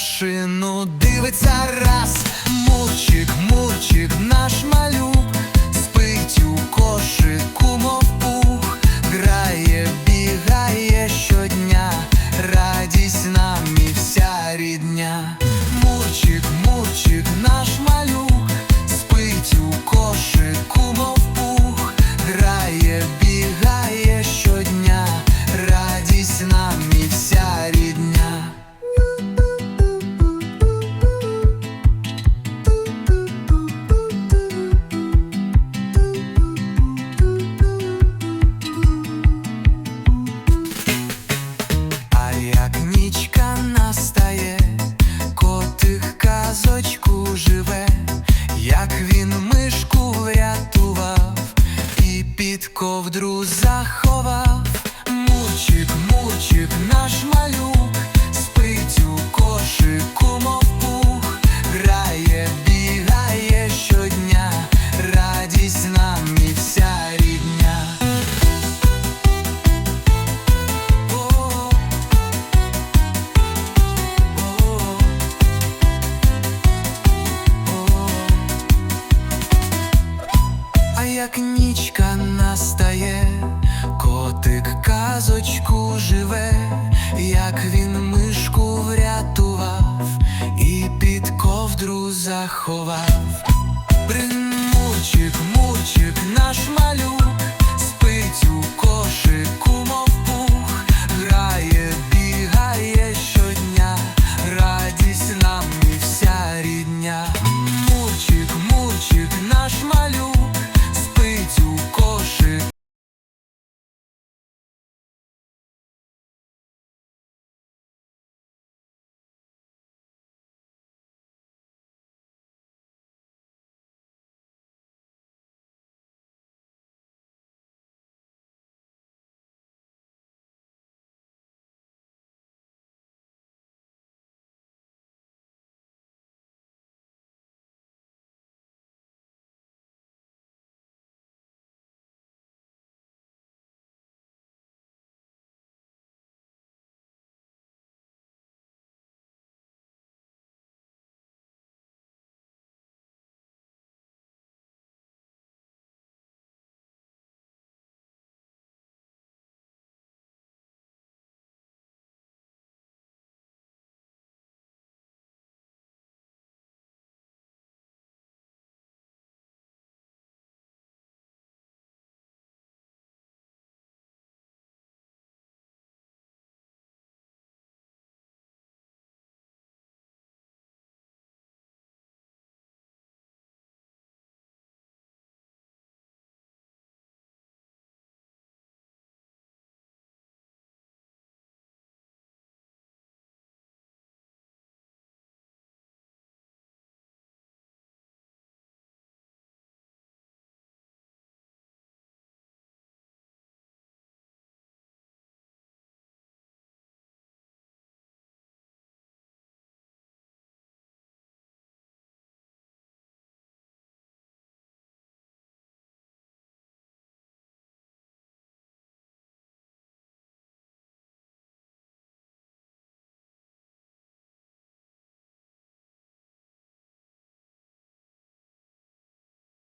машину. Дивиться раз, мурчик, мурчик, наш малюк, спить у кошику мов заховав, примурчик, мурчик, наш малюк, спить у кошику мов.